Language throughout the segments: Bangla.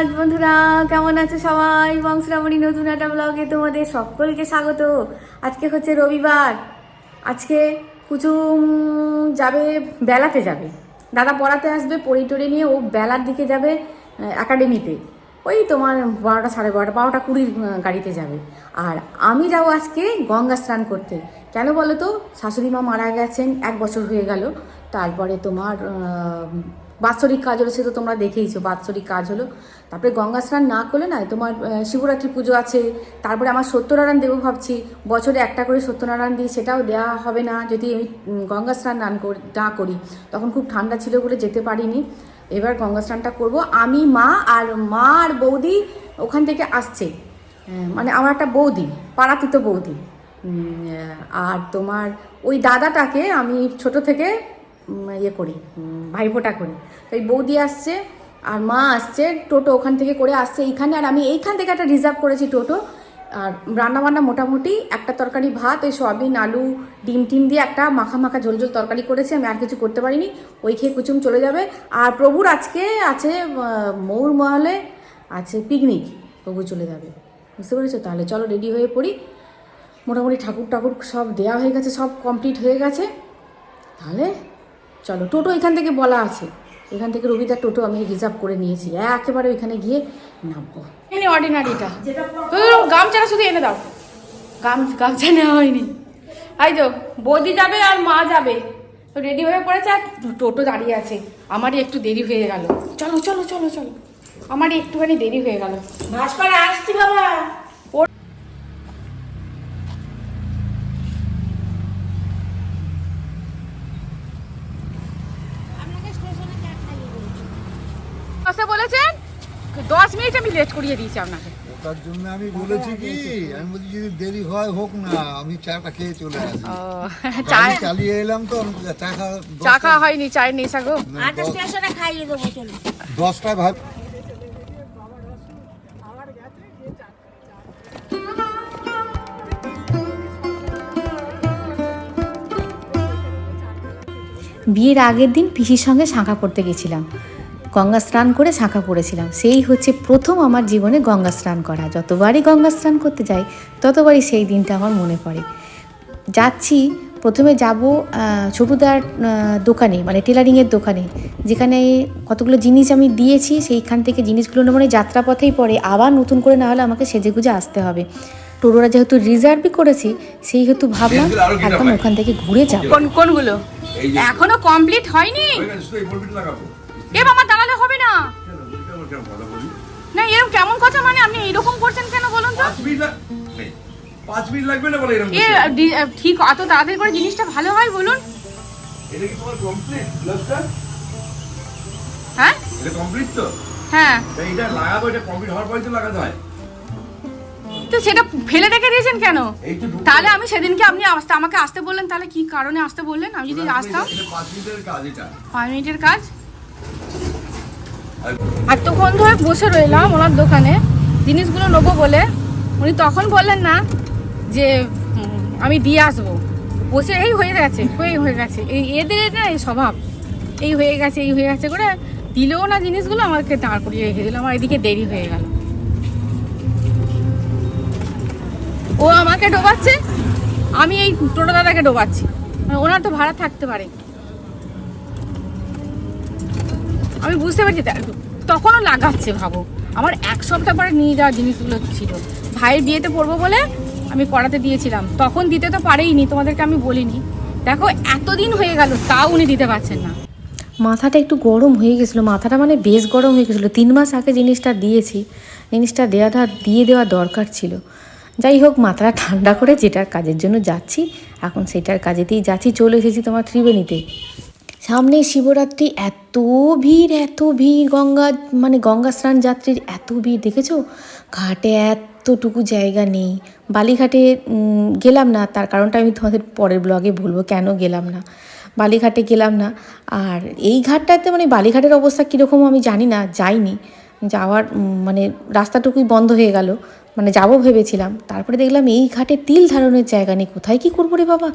সুপ্রভাত বন্ধুরা, কেমন আছে সবাই? বংশরামণি নতুন একটা ব্লগে তোমাদের সকলকে স্বাগত। আজকে হচ্ছে রবিবার। আজকে কুচুম যাবে, বেলাতে যাবে। দাদা পড়াতে আসবে, পড়ি টড়ি নিয়ে ও বেলার দিকে যাবে একাডেমিতে ওই তোমার বারোটা সাড়ে বারোটা বারোটা কুড়ির গাড়িতে যাবে। আর আমি যাব আজকে গঙ্গা স্নান করতে। কেন বলো তো শাশুড়ি মা মারা গেছেন, এক বছর হয়ে গেল। তারপরে তোমার বাৎসরিক কাজ হলো, সে তো তোমরা দেখেইছো, বাৎসরিক কাজ হলো। তারপরে গঙ্গা স্নান না করলে না, তোমার শিবরাত্রি পুজো আছে, তারপরে আমার সত্যনারায়ণ দেবো ভাবছি, বছরে একটা করে সত্যনারায়ণ দিই, সেটাও দেওয়া হবে না, যদি আমি গঙ্গা স্নান নান করি, না করি, তখন খুব ঠান্ডা ছিল বলে যেতে পারিনি। এবার গঙ্গা স্নানটা করব, আমি, মা আর মা আর বৌদি ওখান থেকে আসছে। মানে আমার একটা বৌদি, পাড়াতিত বৌদি। আর তোমার ওই দাদাটাকে আমি ছোট থেকে ইয়ে করি ভাইফোঁটা করি। তাই বৌদি আসছে, আর মা আসছে, টোটো ওখান থেকে করে আসছে এইখানে, আর আমি এইখান থেকে একটা রিজার্ভ করেছি টোটো। আর রান্নাবান্না মোটামুটি একটা তরকারি, ভাত ওই সয়াবিন, আলু, ডিম টিম দিয়ে একটা মাখা মাখা ঝোল ঝোল তরকারি করেছি, আমি আর কিছু করতে পারিনি, ওই খেয়ে কুচুম চলে যাবে। আর প্রভুর আজকে আছে ময়ূর মহলে আছে পিকনিক প্রভু চলে যাবে। বুঝতে পেরেছ? তাহলে চলো রেডি হয়ে পড়ি। মোটামুটি ঠাকুর ঠাকুর সব দেওয়া হয়ে গেছে, সব কমপ্লিট হয়ে গেছে। তাহলে চলো, টোটো এখান থেকে বলা আছে। এখান থেকে রবিদার টোটো আমি রিজার্ভ করে নিয়েছি। একেবারে ওইখানে গিয়ে নামবো। এনে অর্ডিনারিটা গামছাটা শুধু এনে দাও। গাম গামছা নেওয়া হয়নি। এই তো, বৌদি যাবে আর মা যাবে। তো রেডি হয়ে পড়েছে আর টোটো দাঁড়িয়ে আছে। আমারই একটু দেরি হয়ে গেল। চলো চলো চলো চলো। আমারই একটুখানি দেরি হয়ে গেল। ভাস্কর, আসছি বাবা। আসতে বলেছেন? দশ মিনিট আমি লেট করিয়ে দিয়েছি আপনাকে। ওটার জন্য আমি বলেছি কি আমি বলছি যদি দেরি হয় হোক না আমি চাটা খেয়ে চলে আসি। চায় চালিয়ে এলাম তো চা খাওয়া চা খাওয়া হয়নি চায়ের নেশা গো। আটা স্টেশনে খাইয়ে দেবো চলো দশটায় ভাব বিয়ের আগের দিন পিসির সঙ্গে শাঁখা পড়তে গেছিলাম। গঙ্গা স্নান করে শাঁখা পড়েছিলাম। সেই হচ্ছে প্রথম আমার জীবনে গঙ্গা স্নান করা। যতবারই গঙ্গা স্নান করতে যাই ততবারই সেই দিনটা আমার মনে পড়ে। যাচ্ছি প্রথমে যাব ছোটুদার দোকানে মানে টেলারিংয়ের দোকানে। যেখানে কতগুলো জিনিস আমি দিয়েছি সেইখান থেকে জিনিসগুলো মানে যাত্রাপথেই পড়ে। আবার নতুন করে না হলে আমাকে সেজে গুজে আসতে হবে। টোটোরা যেহেতু রিজার্ভই করেছি সেই হেতু ভাবলাম একদম ওখান থেকে ঘুরে যাব। কোনগুলো? এখনও কমপ্লিট হয়নি? এ বাবা দাঁড়ালে হবে না। না এরকম কেমন কথা মানে আপনি এইরকম করছেন কেন বলুন তো? পাঁচ মিনিট লাগবে না বলে এরকম এ ঠিক অত তাড়াতাড়ি করে জিনিসটা ভালো হয় বলুন। এটা কি তোমার কমপ্লিট হ্যাঁ? এটা কমপ্লিট তো? হ্যাঁ। এটা লাগাবো এটা কমপ্লিট হওয়ার তো লাগাতে হয়। তো সেটা ফেলে রেখে দিয়েছেন কেন? তাহলে আমি সেদিনকে আপনি আসতে আমাকে আসতে বললেন তাহলে কি কারণে আসতে বললেন? আমি যদি আসতাম। এটা। পাঁচ মিনিটের কাজ এটা পাঁচ মিনিটের কাজ আর এতক্ষণ ধরে বসে রইলাম ওনার দোকানে, জিনিসগুলো নেব বলে। উনি তখন বললেন না যে আমি দিয়ে আসব। বসে এই হয়ে গেছে হয়ে হয়ে গেছে। এই এদের না, এই স্বভাব। এই হয়ে গেছে, এই হয়ে গেছে করে দিলেও না জিনিসগুলো আমাকে দাঁড় করিয়ে রেখে দিল। আমার এদিকে দেরি হয়ে গেল। ও আমাকে ডোবাচ্ছে, আমি এই টোটো দাদাকে ডোবাচ্ছি। মানে ওনার তো ভাড়া থাকতে পারে। আমি বুঝতে পারছি তখনও লাগাচ্ছে ভাবো। আমার এক সপ্তাহ পরে নিয়ে যাওয়া জিনিসগুলো ছিল। ভাইয়ের বিয়েতে পড়ব বলে আমি করাতে দিয়েছিলাম। তখন দিতে তো পারেইনি, তোমাদেরকে আমি বলিনি। দেখো, এতদিন হয়ে গেল, তাও উনি দিতে পারছেন না। মাথাটা একটু গরম হয়ে গেছিল, মাথাটা মানে বেশ গরম হয়ে গেছিল। তিন মাস আগে জিনিসটা দিয়েছি, জিনিসটা দেওয়াটা দিয়ে দেওয়া দরকার ছিল। যাই হোক, মাথাটা ঠান্ডা করে যেটার কাজের জন্য যাচ্ছি, এখন সেটার কাজেতেই যাচ্ছি, চলে এসেছি তোমার ত্রিবেণীতে। সামনে শিবরাত্রি, এত ভিড় এত ভিড়, গঙ্গা মানে গঙ্গা স্নান যাত্রীর এত ভিড়, দেখেছ? ঘাটে এতটুকু জায়গা নেই। বালিঘাটে গেলাম না, তার কারণটা আমি তোমাদের পরের ব্লগে বলব, কেন গেলাম না? বালিঘাটে গেলাম না। আর এই ঘাটটাতে মানে বালিঘাটের অবস্থা কীরকম আমি জানি না, যাইনি। যাওয়ার মানে রাস্তাটুকুই বন্ধ হয়ে গেল। মানে যাব ভেবেছিলাম। তারপরে দেখলাম এই ঘাটে তিল ধারণের জায়গা নেই। কোথায় কি করব রে বাবা?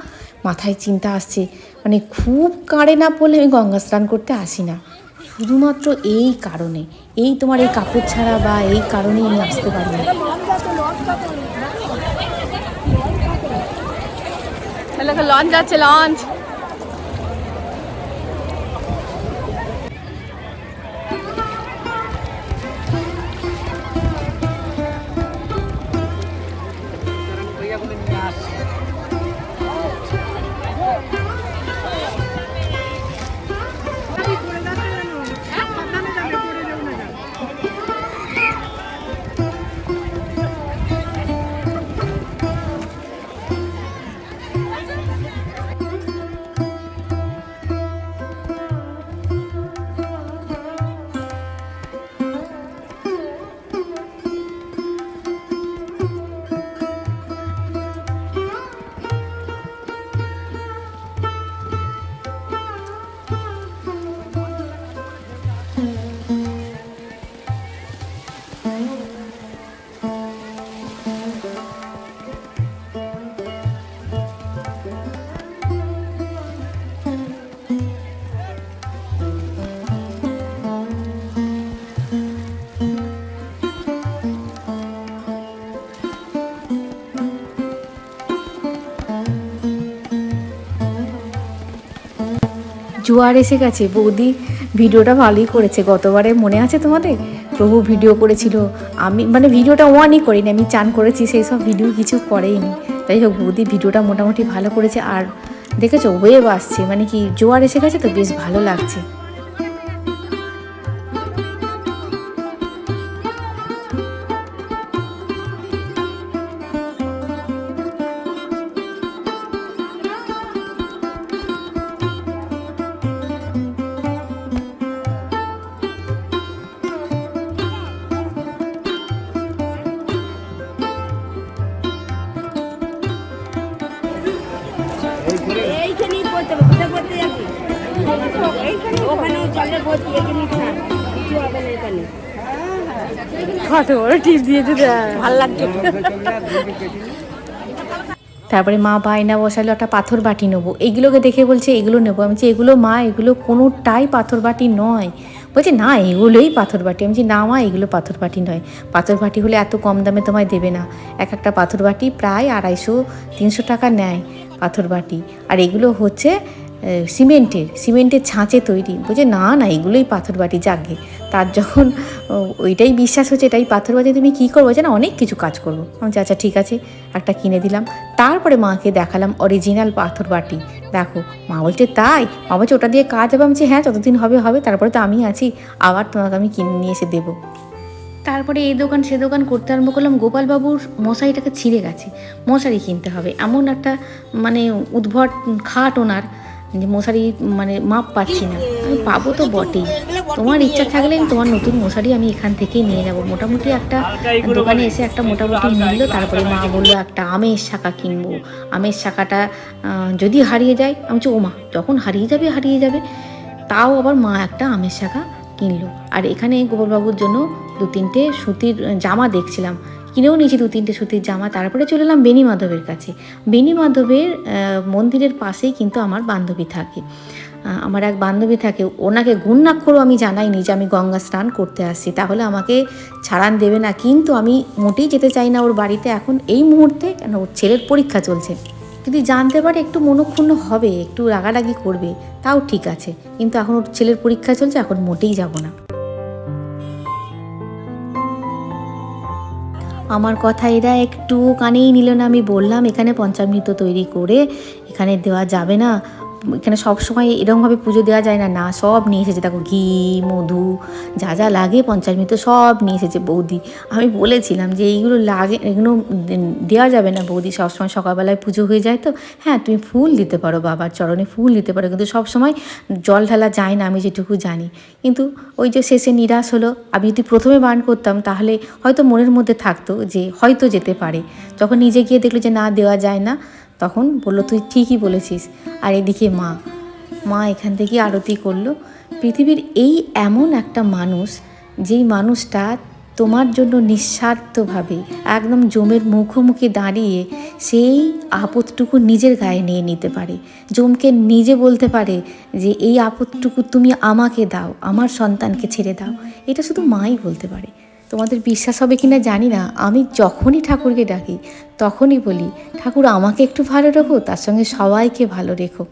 মাথায় চিন্তা আসছে। মানে খুব কাঁড়ে না পড়লে আমি গঙ্গা স্নান করতে আসি না। শুধুমাত্র এই কারণে। এই তোমার এই কাপড় ছাড়া বা এই কারণেই আমি আসতে পারি না। লঞ্চ যাচ্ছে লঞ্চ। জোয়ার এসে গেছে। বৌদি ভিডিওটা ভালোই করেছে। গতবারে মনে আছে তোমাদের? প্রভু ভিডিও করেছিল। আমি মানে ভিডিওটা ওয়ানই করিনি, আমি চান করেছি, সেই সব ভিডিও কিছু করেইনি। তাই হোক, বৌদি ভিডিওটা মোটামুটি ভালো করেছে। আর দেখেছ ওয়েভ আসছে। মানে কি, জোয়ার এসে গেছে তো, বেশ ভালো লাগছে। পড়তে যাবি ওখানে জলে ভর্তি এখানে কিছু হবে না এখানে কত বড় টিপ দিয়েছে ভালো লাগছে। তারপরে মা বায়না বসালো একটা পাথর বাটি নেব। এইগুলোকে দেখে বলছে এগুলো নেব। আমি বলছি এগুলো মা এগুলো কোনোটাই পাথর বাটি নয়। বলছে না এগুলোই পাথর বাটি। আমি না মা এগুলো পাথর বাটি নয়। পাথর বাটি হলে এত কম দামে তোমায় দেবে না। এক একটা পাথর বাটি প্রায় আড়াইশো তিনশো টাকা নেয় পাথর বাটি। আর এগুলো হচ্ছে সিমেন্টের সিমেন্টের ছাঁচে তৈরি। বলছে, না না, এগুলোই পাথর বাটি জাগে তার যখন ওইটাই বিশ্বাস হচ্ছে, এটাই পাথর বাটি তুমি কী করব? না, অনেক কিছু কাজ করব। আমি আচ্ছা ঠিক আছে, একটা কিনে দিলাম। তারপরে মাকে দেখালাম অরিজিনাল পাথর বাটি দেখো, মা বলছে, তাই? মা বলছে, ওটা দিয়ে কাজ হবে। আমি হ্যাঁ যতদিন হবে হবে। তারপরে তো আমি আছি। আবার তোমাকে আমি কিনে নিয়ে এসে দেবো। তারপরে এই দোকান, সে দোকান করতে আরম্ভ করলাম। গোপালবাবুর মশারিটাকে ছিঁড়ে গেছে। মশারি কিনতে হবে। এমন একটা মানে উদ্ভট খাট ওনার। যে মশারি মানে মাপ পাচ্ছি না। আমি পাবো তো বটেই। তোমার ইচ্ছা থাকলে তোমার নতুন মশারি আমি এখান থেকেই নিয়ে যাব। মোটামুটি একটা দোকানে এসে একটা মোটামুটি মিলল তারপরে মা বলল, একটা আমের শাখা কিনবো। আমের শাখাটা যদি হারিয়ে যায়, আমি ও মা, যখন হারিয়ে যাবে হারিয়ে যাবে। তাও আবার মা একটা আমের শাখা কিনলো। আর এখানে গোপালবাবুর জন্য দু তিনটে সুতির জামা দেখছিলাম। কিনেও নিয়েছি দু, তিনটে সুতির জামা। তারপরে চলে এলাম বেনি মাধবের কাছে। বেনি মাধবের মন্দিরের পাশেই কিন্তু আমার বান্ধবী থাকে। আমার এক বান্ধবী থাকে। ওনাকে গুণাক্ষরও আমি জানাইনি যে আমি গঙ্গা স্নান করতে আসছি। তাহলে আমাকে ছাড়ান দেবে না। কিন্তু আমি মোটেই যেতে চাই না ওর বাড়িতে। এখন এই মুহূর্তে কেন ওর ছেলের পরীক্ষা চলছে। যদি জানতে পারে একটু মনক্ষুণ্ণ হবে, একটু রাগারাগি করবে, তাও ঠিক আছে। কিন্তু এখন ওর ছেলের পরীক্ষা চলছে, এখন মোটেই যাব না। আমার কথা এরা একটু কানেই নিল না, আমি বললাম, এখানে পঞ্চামৃত তৈরি করে এখানে দেওয়া যাবে না। এখানে সবসময় এরকমভাবে পুজো দেওয়া যায় না না, সব নিয়ে এসেছে। দেখো ঘি, মধু, যা যা লাগে পঞ্চামৃত সব নিয়ে এসেছে বৌদি। আমি বলেছিলাম যে এইগুলো লাগে, এগুলো দেওয়া যাবে না বৌদি সবসময় সকালবেলায় পুজো হয়ে যায় তো। হ্যাঁ তুমি ফুল দিতে পারো বাবার চরণে ফুল দিতে পারো, কিন্তু সবসময় জল ঢালা যায় না, আমি যেটুকু জানি। কিন্তু ওই যে শেষে নিরাশ হলো, আমি যদি প্রথমে বান করতাম, তাহলে হয়তো মনের মধ্যে থাকতো যে হয়তো যেতে পারে। যখন নিজে গিয়ে দেখল যে না, দেওয়া যায় না তখন বলল, তুই ঠিকই বলেছিস। আর এদিকে মা মা এখান থেকে আরতি করল। পৃথিবীর এই এমন একটা মানুষ, যেই মানুষটা তোমার জন্য নিঃস্বার্থভাবে একদম জমের মুখোমুখি দাঁড়িয়ে সেই আপদটুকু নিজের গায়ে নিয়ে নিতে পারে। জমকে নিজে বলতে পারে যে, এই আপদটুকু তুমি আমাকে দাও, আমার সন্তানকে ছেড়ে দাও। এটা শুধু মাই বলতে পারে। তোমাদের বিশ্বাস হবে কিনা জানি না। আমি যখনই ঠাকুরকে ডাকি, তখনই বলি, ঠাকুর, আমাকে একটু ভালো রেখো, তার সঙ্গে সবাইকে ভালো রেখো।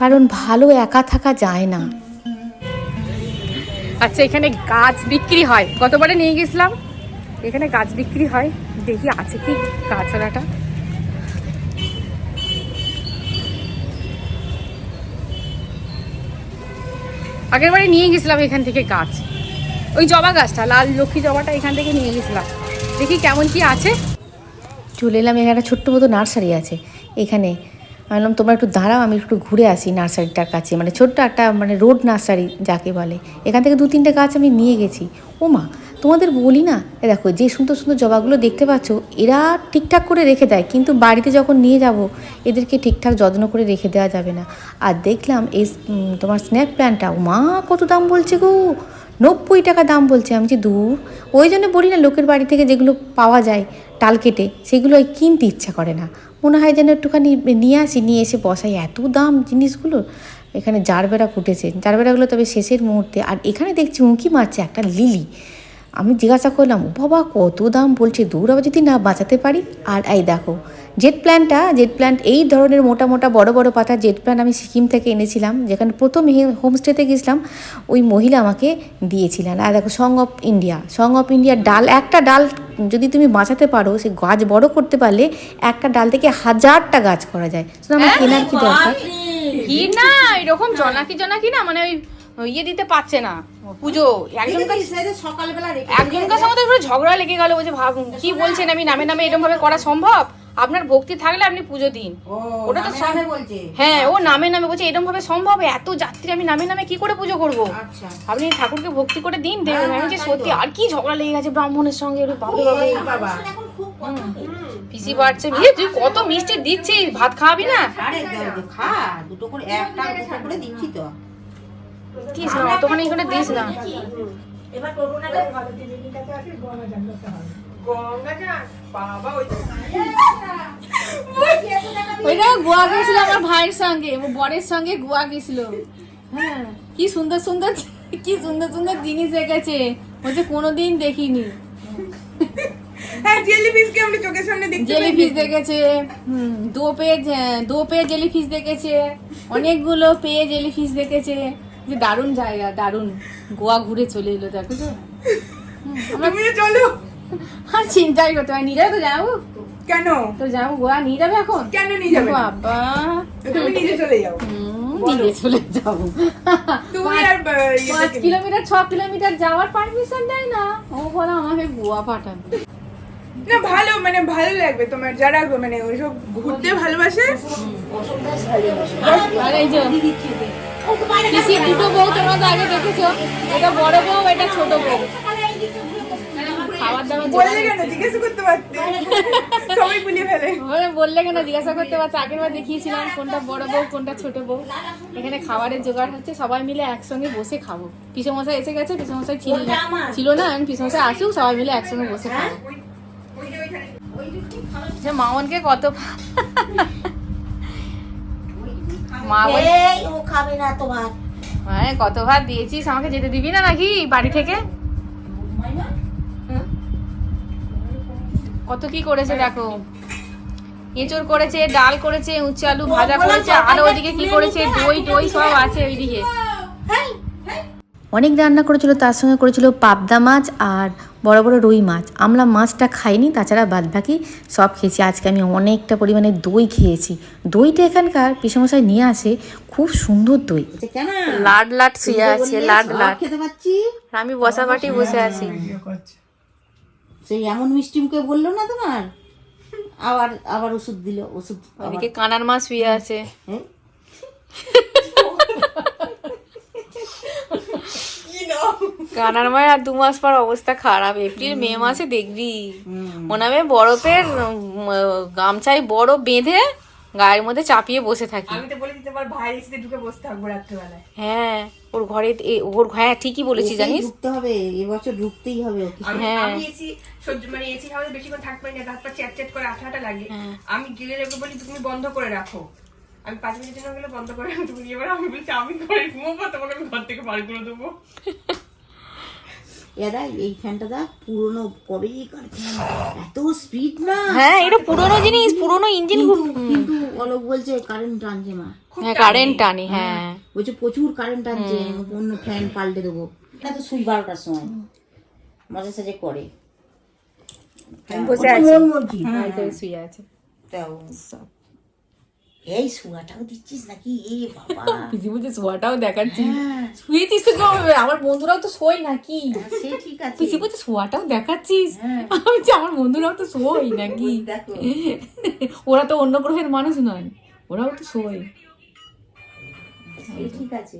কারণ ভালো একা থাকা যায় না। আচ্ছা এখানে গাছ বিক্রি হয়। গতবারে নিয়ে গেছিলাম। এখানে গাছ বিক্রি হয়। দেখি, আছে কি গাছড়াটা? আগের বারে নিয়ে গেছিলাম এখান থেকে গাছ। ওই জবা গাছটা, লাল লক্ষ্মী জবাটা এখান থেকে নিয়ে গেছিলাম। দেখি কেমন কি আছে। চলে এলাম, এখানে একটা ছোট্ট মতো নার্সারি আছে। এখানে আমি বললাম, তোমরা একটু দাঁড়াও, আমি একটু ঘুরে আসি নার্সারিটার কাছে। মানে ছোট্ট একটা মানে রোড নার্সারি যাকে বলে। এখান থেকে দু তিনটে গাছ আমি নিয়ে গেছি। ও মা, তোমাদের বলি না? দেখো, যে সুন্দর সুন্দর জবাগুলো দেখতে পাচ্ছ, এরা ঠিকঠাক করে রেখে দেয়। কিন্তু বাড়িতে যখন নিয়ে যাব, এদেরকে ঠিকঠাক যত্ন করে রেখে দেওয়া যাবে না। আর দেখলাম এই তোমার স্ন্যাক প্ল্যান্টটা ও মা, কত দাম বলছে গো! নব্বই টাকা দাম বলছে, আমি যে দূর। ওই জন্য বলি না, লোকের বাড়ি থেকে যেগুলো পাওয়া যায় টাল কেটে সেগুলো কিনতে ইচ্ছা করে না। মনে হয় যেন একটুখানি নিয়ে আসি, নিয়ে এসে বসাই। এত দাম জিনিসগুলো, এখানে জারবেরা ফুটেছে। জারবেরাগুলো তবে শেষের মুহূর্তে। আর এখানে দেখছি উঁকি মারছে একটা লিলি। আমি জিজ্ঞাসা করলাম ও বাবা কত দাম বলছে? দূর আবার যদি না বাঁচাতে পারি? আর এই দেখো জেট প্ল্যান্টটা জেট প্ল্যান্ট এই ধরনের মোটা মোটা বড় বড় পাতা জেট প্ল্যান্ট আমি সিকিম থেকে এনেছিলাম যেখানে প্রথম হোমস্টেতে গেছিলাম ওই মহিলা আমাকে দিয়েছিলেন। আর দেখো song of India song of ইন্ডিয়ার ডাল একটা ডাল যদি তুমি বাঁচাতে পারো সে গাছ বড় করতে পারলে একটা ডাল থেকে হাজারটা গাছ করা যায়। আমার কেনার কি দরকার? কি না এরকম জনাকি জনাকি না মানে ওই ইয়ে দিতে পারছে না। পুজো। একজন সকালবেলা একজনকার সঙ্গে তো পুরো ঝগড়া লেগে গেল বলছে ভাব কি বলছেন আমি? নামে নামে এরকম ভাবে করা সম্ভব? আপনার ভক্তি থাকলে আপনি পুজো দিন। ওটা তো হ্যাঁ ও নামে নামে বলছে এরকম ভাবে সম্ভব? এত যাত্রী আমি নামে নামে কি করে পুজো করব? আচ্ছা। আপনি ঠাকুরকে ভক্তি করে দিন দেখবেন আমি যে সত্যি আর কি ঝগড়া লেগে গেছে ব্রাহ্মণের সঙ্গে? বাবা পিসি বাড়ছে। বিয়ে তুই কত মিষ্টি দিচ্ছিস? ভাত খাওয়াবি না? খা। দুটো করে একটা করে দিচ্ছি তো। দিস না অতখানি এখানে দিস না। ওইটা গোয়া গেছিল আমার ভাইয়ের সঙ্গে বরের সঙ্গে গোয়া গেছিল হ্যাঁ কি সুন্দর সুন্দর কি সুন্দর সুন্দর জিনিস রেখেছে বলছে কোনোদিন দেখিনি। হ্যাঁ জেলিফিশকে চোখের জেলিফিশ দেখেছে দেখেছে অনেকগুলো পেয়ে জেলিফিশ দেখেছে। যে দারুণ জায়গা দারুণ গোয়া ঘুরে চলে এলো দেখো তো। তুমিও চলো। আর চিন্তাই করতে হয় নিয়ে যাবে তো যাব? কেন? তো যাব গোয়া নিয়ে যাবে এখন? কেন নিয়ে যাবে? বাবা। তুমি নিজে চলে যাও। নিয়ে চলে যাব। তুমি আহ, ইয়ে পাঁচ কিলোমিটার ছ কিলোমিটার যাওয়ার পারমিশন দেয় না? ও বলে আমাকে গোয়া পাঠাবে। না ভালো মানে ভালো লাগবে তোমার। যারা মানে ওইসব ঘুরতে ভালোবাসে আর এই যে পিসি দুটো বউ তোমরা তো আগে দেখেছ। এটা বড় বউ এটা ছোট বউ। বললে কেন? জিজ্ঞেস করতে পারছে। আগের বার দেখিয়েছিলাম কোনটা বড় বউ কোনটা ছোট বউ। এখানে খাবারের জোগাড় হচ্ছে। সবাই মিলে একসঙ্গে বসে খাব। পিসমশাই এসে গেছে পিসমশাই ছিল না। ছিল না এখন পিসমশাই আসুক সবাই মিলে একসঙ্গে বসে খাব। মামনকে কত মা বলে এই ও খাবে না তোমার। হ্যাঁ কত ভাত দিয়েছিস? আমাকে যেতে দিবি না নাকি বাড়ি থেকে? কত কি করেছে দেখো। এঁচড় করেছে ডাল করেছে উচ্ছে আলু ভাজা করেছে আর ওইদিকে কি করেছে? দই টই সব আছে ওইদিকে। অনেক রান্না করেছিল তার সঙ্গে করেছিল পাবদা মাছ আর বড় বড় রুই মাছ। আমরা মাছটা খাইনি তাছাড়া বাদ বাকি সব খেয়েছি। আজকে আমি অনেকটা পরিমাণে দই খেয়েছি। দইটা এখানকার পিসমশাই নিয়ে আসে খুব সুন্দর দই। লাড লাড শুয়ে আছে লাড লাড খেতে পাচ্ছি? আমি বসা বাটি বসে আছি। সেই এমন মিষ্টি মুখে বলল না তোমার? আবার আবার ওষুধ দিল ওষুধ কানার মাছ শুয়ে আছে। হ্যাঁ? কানার মায়ের আর দু মাস পর অবস্থা খারাপ। এপ্রিল মে মাসে দেখবি। মনে হবে বরফের গামছায় বরফ বেঁধে গায়ের মধ্যে চাপিয়ে বসে থাকি। আমার ভাইয়ের এসে ঢুকে বসে থাকব রাত্রেবেলায়। হ্যাঁ ওর ঘরে এ- ওর হ্যাঁ ঠিকই বলেছি জানিস? ঢুকতে হবে এবছর ঢুকতেই হবে ওকে। আমি হ্যাঁ। আমি এসি সহ্য মানে এসি হাওয়াতে বেশিক্ষণ থাকতে পারি না তারপর চ্যাট চ্যাট করে আঠা আঠা লাগে। হ্যাঁ। আমি গেলে ওকে বলি তুমি বন্ধ করে রাখো। আমি পাঁচ মিনিটের জন্য গেলে বন্ধ করে তুমি এবার আমি বলছি আমি ঘরে ঘুমবো তোমাকে আমি ঘর থেকে বার করে দেবো। এরা এই ফ্যানটা দেখ পুরনো কবে এত স্পিড না। হ্যাঁ এটা পুরোনো জিনিস পুরোনো ইঞ্জিন কিন্তু অলোক বলছে কারেন্ট টানছে মা। হ্যাঁ কারেন্ট টানি হ্যাঁ। বলছে প্রচুর কারেন্ট টানছে অন্য ফ্যান পাল্টে দেবো। না তো শুই বারোটার সময়। মাঝে সাঝে করে। বসে আছি। মন মর্জি। শুয়ে আছে। তাও। এই শুয়াটাও দিচ্ছিস নাকি? এ বাবা। পিসি বলছে শোয়াটাও দেখাচ্ছি। হ্যাঁ, শুয়েছিস তো কেমন আমার বন্ধুরাও তো শোয় নাকি? সে ঠিক আছে। পিসি বলছে শোয়াটাও দেখাচ্ছিস? হ্যাঁ। আমি আমার বন্ধুরাও তো শোয় নাকি? ওরা তো অন্য গ্রহের মানুষ নয়। ওরাও তো শোয়। ঠিক আছে।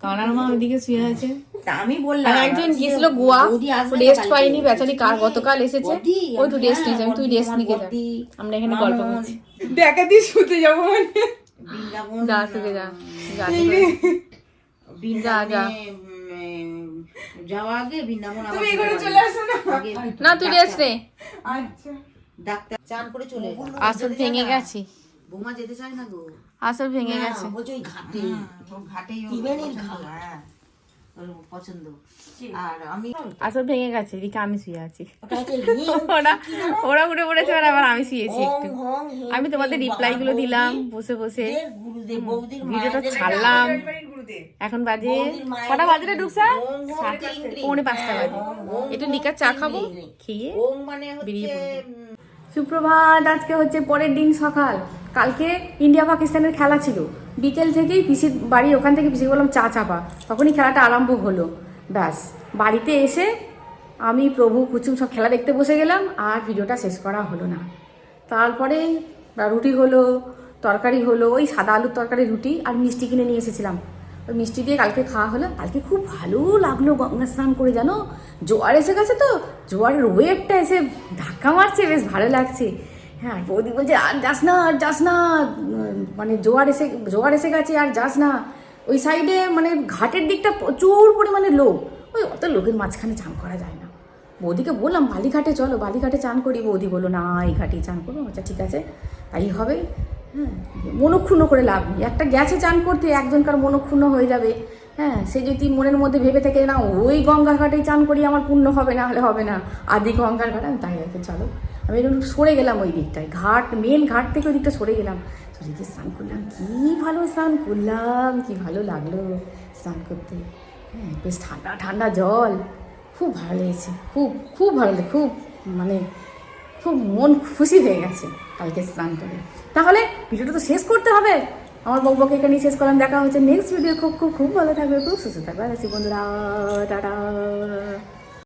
কানার মা ওইদিকে শুয়ে আছে। তা আমি বললাম একজন যে গেছিল গোয়া রেস্ট পাইনি বেচারি কার গতকাল এসেছে। ওই তো রেস্ট হ্যাঁ, নিয়েছে আমি তুই রেস্ট নিকে যা। আমরা এখানে গল্প করছি। দেখা দিয়ে শুতে যাব মানে। যা থেকে যা যা যা। বৃন্দাবনে যা। উম, যাওয়া আগে বৃন্দাবন তুমি এই যেতে ঘরে পারি। চলে আসো না। না তুই রেস্ট নে। আচ্ছা। ডাক্তার চান করে চলে আসল ভেঙে গেছি। বৌমা যেতে চায় না গো? আসল ভেঙে গেছে। বলছো ওই ঘাটে। ঘাটেই ত্রিবেণীর ঘাট। ওর পছন্দ। আর আমি আসল ভেঙে গেছে এদিকে আমি শুয়ে আছি। ওরা ওরা উঠে পড়েছে আর আবার আমি শুয়েছি একটু। আমি তোমাদের রিপ্লাই গুলো দিলাম বসে বসে। ভিডিওটা ছাড়লাম। এখন বাজে কটা বাজে রে। পৌনে পাঁচটা বাজে। ওং, ওং, একটু লিকার চা খাব। খেয়ে মানে বেরিয়ে সুপ্রভাত আজকে হচ্ছে পরের দিন সকাল। কালকে ইন্ডিয়া পাকিস্তানের খেলা ছিল। বিকেল থেকেই পিসির বাড়ি ওখান থেকে পিসি বললাম, চা চাপা। তখনই খেলাটা আরম্ভ হলো। ব্যাস, বাড়িতে এসে আমি, প্রভু কুচুম সব খেলা দেখতে বসে গেলাম, আর ভিডিওটা শেষ করা হলো না। তারপরে রুটি হলো, তরকারি হলো, ওই সাদা আলুর তরকারি, রুটি আর মিষ্টি কিনে নিয়ে এসেছিলাম। ওই মিষ্টি দিয়ে কালকে খাওয়া হলো। কালকে খুব ভালো লাগল গঙ্গা স্নান করে, জানো? জোয়ার এসে গেছে তো? জোয়ারের ওয়েবটা এসে ধাক্কা মারছে, বেশ ভালো লাগছে। হ্যাঁ বৌদি বলছে, আর যাস না, আর যাস না। মানে জোয়ার এসে জোয়ার এসে গেছে, আর যাস না। ওই সাইডে মানে ঘাটের দিকটা প্রচুর পরিমাণে লোক। ওই অত লোকের মাঝখানে চান করা যায় না। বৌদিকে বললাম, বালিঘাটে চলো, বালিঘাটে চান করি। বৌদি বলল, না, এই ঘাটেই চান করব। আচ্ছা ঠিক আছে, তাই হবে। হ্যাঁ মনক্ষুণ্ণ করে লাভ নেই। একটা গেছে চান করতে, একজনকার মনক্ষুণ্ণ হয়ে যাবে। হ্যাঁ সে যদি মনের মধ্যে ভেবে থাকে, না, ওই গঙ্গার ঘাটেই চান করি, আমার পূর্ণ হবে না, হলে হবে না। আদি গঙ্গার ঘাট, আমি তাই চলো। আমি একটু সরে গেলাম ওই দিকটায়। ঘাট মেন ঘাট থেকে ওই দিকটা সরে গেলাম। সরে গিয়ে স্নান করলাম। কী ভালো স্নান করলাম, কি ভালো লাগল স্নান করতে। হ্যাঁ বেশ ঠান্ডা ঠান্ডা জল। খুব ভালো লেগেছে। খুব খুব ভালো লেগে খুব মানে খুব মন খুশি হয়ে গেছে কালকে স্নান করে। তাহলে ভিডিওটা তো শেষ করতে হবে। আমার বকবকে এখানেই শেষ করলাম। দেখা হচ্ছে নেক্সট ভিডিও খুব খুব খুব ভালো থাকবে। খুব সুস্থ থাকবে। আছি বন্ধুরা, টাটা।